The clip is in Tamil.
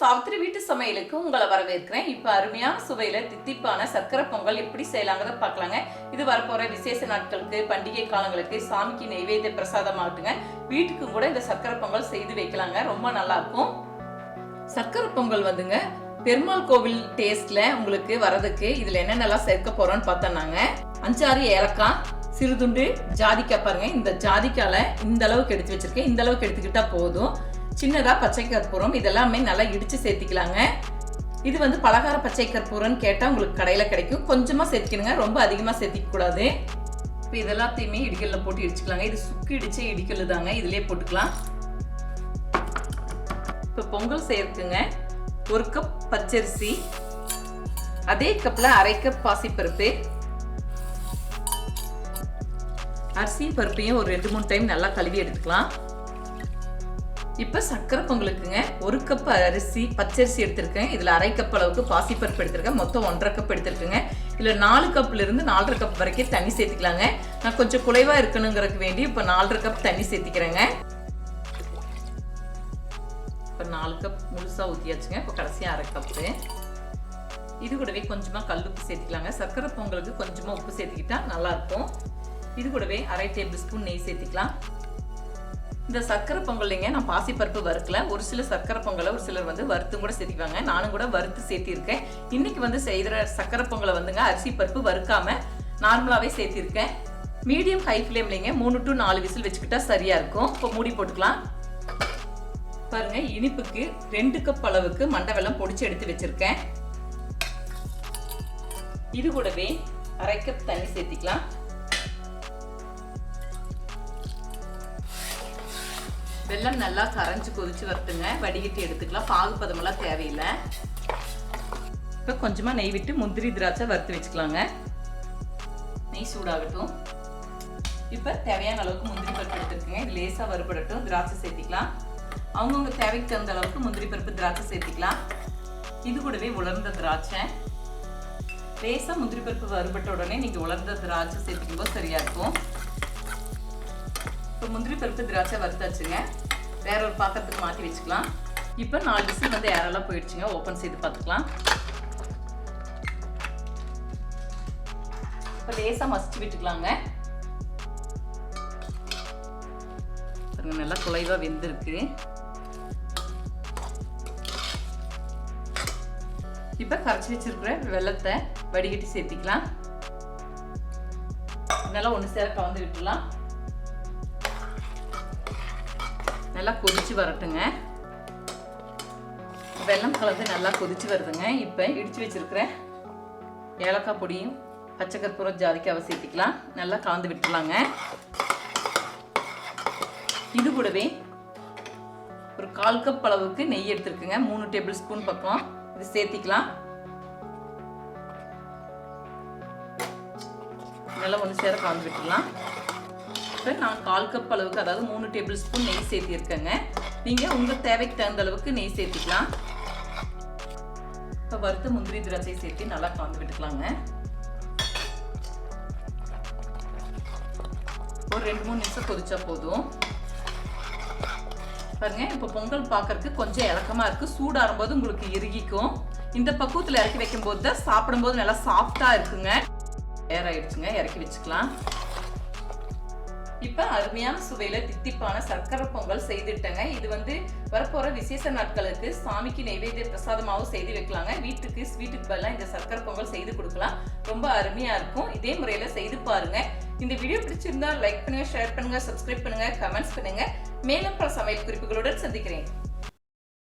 சாவித்திரி வீட்டு சமையலுக்கு உங்களை வரவேற்கிறேன். இப்போ அருமையான சுவையில தித்திப்பான சர்க்கரை பொங்கல் எப்படி செய்யலாங்கிறத பார்க்கலாங்க. இது வரப்போற விசேஷ நாட்களுக்கு பண்டிகை காலங்களுக்கு சாமிக்கு நெய்வேத்திய பிரசாதமாகட்டுங்க வீட்டுக்கு கூட இந்த சர்க்கரை பொங்கல் செய்து வைக்கலாங்க. ரொம்ப நல்லா இருக்கும். சர்க்கரை பொங்கல் வந்துங்க பெருமாள் கோவில் டேஸ்ட்ல உங்களுக்கு வரதுக்கு இதுல என்னென்னலாம் சேர்க்க போறோம்னு பார்த்தோம்னாங்க. அஞ்சாறு ஏலக்காய் சிறுதுண்டு ஜாதிக்காய் பாருங்க. இந்த ஜாதிக்கால இந்த அளவுக்கு எடுத்து வச்சிருக்கேன். இந்த அளவுக்கு எடுத்துக்கிட்டா போதும். சின்னதாக பச்சை கற்பூரம் இதெல்லாமே நல்லா இடித்து சேர்த்திக்கலாங்க. இது வந்து பலகார பச்சை கற்பூரம்னு கேட்டால் உங்களுக்கு கடையில் கிடைக்கும். கொஞ்சமாக சேர்த்திக்கணுங்க ரொம்ப அதிகமாக சேர்த்திக்கக்கூடாது இப்போ இதெல்லாத்தையுமே இடிக்கல்ல போட்டு இடிச்சுக்கலாங்க. இது சுக்கு இடிச்சே இடிக்கல் தாங்க இதிலே போட்டுக்கலாம். இப்போ பொங்கல் செய்யறதுக்குங்க ஒரு கப் பச்சரிசி அதே கப்பில் அரை கப் பாசிப்பருப்பு. அரிசி பருப்பையும் ஒரு ரெண்டு மூணு டைம் நல்லா கழுவி எடுத்துக்கலாம். இப்போ சக்கரை பொங்கலுக்குங்க. ஒரு கப் அரிசி பச்சரிசி எடுத்திருக்கேன். இதில் அரை கப் அளவுக்கு பாசிப்பருப்பு எடுத்திருக்கேன். மொத்தம் ஒன்றரை கப் எடுத்திருக்குங்க. இதில் நாலு கப்லேருந்து நாலரை கப் வரைக்கும் தண்ணி சேர்த்துக்கலாங்க. நான் கொஞ்சம் குறைவாக இருக்கணுங்கிறதுக்கு வேண்டி இப்போ நாலரை கப் தண்ணி சேர்த்திக்கிறேங்க. இப்போ நாலு கப் முழுசாக ஊற்றியாச்சுங்க இப்போ கடைசியாக அரை கப்பு இது கூடவே கொஞ்சமாக கல் உப்பு சேர்த்துக்கலாங்க. சர்க்கரை பொங்கலுக்கு கொஞ்சமாக உப்பு சேர்த்துக்கிட்டா நல்லாயிருக்கும் இது கூடவே அரை டேபிள் ஸ்பூன் நெய் சேர்த்துக்கலாம். இந்த சர்க்கரை பொங்கல்லைங்க நான் பாசிப்பருப்பு வறுக்கல. ஒரு சில சர்க்கரை பொங்கலை ஒரு சிலர் வந்து வறுத்தும் கூட சேர்த்திப்பாங்க நானும் கூட வறுத்து சேர்த்திருக்கேன். இன்னைக்கு வந்து செய்கிற சர்க்கரை பொங்கலை வந்துங்க அரிசி பருப்பு வறுக்காம நார்மலாகவே சேர்த்திருக்கேன். மீடியம் ஹை ஃப்ளேம்லைங்க மூணு டு நாலு விசில் வச்சுக்கிட்டா சரியா இருக்கும். இப்போ மூடி போட்டுக்கலாம். பாருங்க இனிப்புக்கு ரெண்டு கப் அளவுக்கு மண்டை வெல்லம் பொடிச்சு எடுத்து வச்சிருக்கேன். இது கூடவே அரை கப் தண்ணி சேர்த்திக்கலாம். வெல்லம் நல்லா கரைஞ்சு கொதிச்சு வரட்டுங்க. வடிகட்டி எடுத்துக்கலாம். பாகு பதமெல்லாம் தேவையில்லை. இப்போ கொஞ்சமாக நெய் விட்டு முந்திரி திராட்சை வறுத்து வச்சுக்கலாங்க. நெய் சூடாகட்டும். இப்போ தேவையான அளவுக்கு முந்திரி பருப்பு எடுத்துருக்குங்க இது லேசாக வறுபடட்டும். திராட்சை சேர்த்திக்கலாம். அவங்கவுங்க தேவைக்கு தகுந்த அளவுக்கு முந்திரி பருப்பு திராட்சை சேர்த்திக்கலாம். இது கூடவே உலர்ந்த திராட்சை. லேசாக முந்திரி பருப்பு வறுபட்ட உடனே நீங்கள் உலர்ந்த திராட்சை சேர்த்துக்கும்போது சரியாக இருக்கும். இப்போ முந்திரி பருப்பு திராட்சை வறுத்தாச்சுங்க வேற ஒரு பாத்திரத்துக்கு மாற்றி வச்சுக்கலாம். இப்போ நாலு விசில் வந்து ஏரெல்லாம் போயிடுச்சுங்க ஓப்பன் செய்து பார்த்துக்கலாம். இப்போ லேசாக மசிச்சு விட்டுக்கலாங்க. பாருங்க நல்லா குலைவாக வெந்திருக்கு. இப்போ கரைச்சி வச்சிருக்கிற வெள்ளத்தை வடிகட்டி சேர்த்திக்கலாம். நல்லா ஒன்று சேர கலந்து விட்டுலாம் நல்லா கொதிச்சு வரட்டுங்க. வெல்லம் கலந்து நல்லா கொதிச்சு வருதுங்க. இப்போ இடிச்சு வச்சிருக்கிற ஏலக்காய் பொடியும் பச்சை கற்பூரம் ஜாதிக்காவை சேர்த்திக்கலாம் நல்லா கலந்து விட்டுலாங்க இது கூடவே ஒரு கால் கப் அளவுக்கு நெய் எடுத்துருக்குங்க. மூணு டேபிள் ஸ்பூன் பக்கம் இது சேர்த்திக்கலாம். நல்லா ஒன்று சேர கலந்து விட்டுலாம் இப்போ நான் கால் கப் அளவுக்கு அதாவது மூணு டேபிள் ஸ்பூன் நெய் சேர்த்திருக்கேங்க. நீங்கள் உங்கள் தேவைக்கு தகுந்த அளவுக்கு நெய் சேர்த்துக்கலாம். இப்போ வறுத்த முந்திரி திராட்சை சேர்த்து நல்லா கலந்து விட்டுக்கலாங்க. ஒரு ரெண்டு மூணு நிமிஷம் கொதிச்சா போதும். பாருங்க இப்போ பொங்கல் பார்க்கறதுக்கு கொஞ்சம் இலக்கமா இருக்கு. சூடாறும்போது உங்களுக்கு இறுகிக்கும். இந்த பக்குவத்தில் இறக்கி வைக்கும் போது தான் சாப்பிடும்போது நல்லா சாஃப்டாக இருக்குங்க. ஏர் ஆயிடுச்சுங்க இறக்கி வச்சுக்கலாம். இப்போ அருமையான சுவையில தித்திப்பான சர்க்கரை பொங்கல் செய்துட்டேங்க. இது வந்து வரப்போற விசேஷ நாட்களுக்கு சாமிக்கு நெய்வேத்திய பிரசாதமாகவும் செய்து வைக்கலாங்க. வீட்டுக்கு ஸ்வீட்டுக்கு பதிலாக இந்த சர்க்கரை பொங்கல் செய்து கொடுக்கலாம். ரொம்ப அருமையா இருக்கும். இதே முறையில செய்து பாருங்க. இந்த வீடியோ பிடிச்சிருந்தா லைக் பண்ணுங்க ஷேர் பண்ணுங்க சப்ஸ்கிரைப் பண்ணுங்க கமெண்ட்ஸ் பண்ணுங்க. மேலும் பல சமையல் குறிப்புகளுடன் சந்திக்கிறேன்.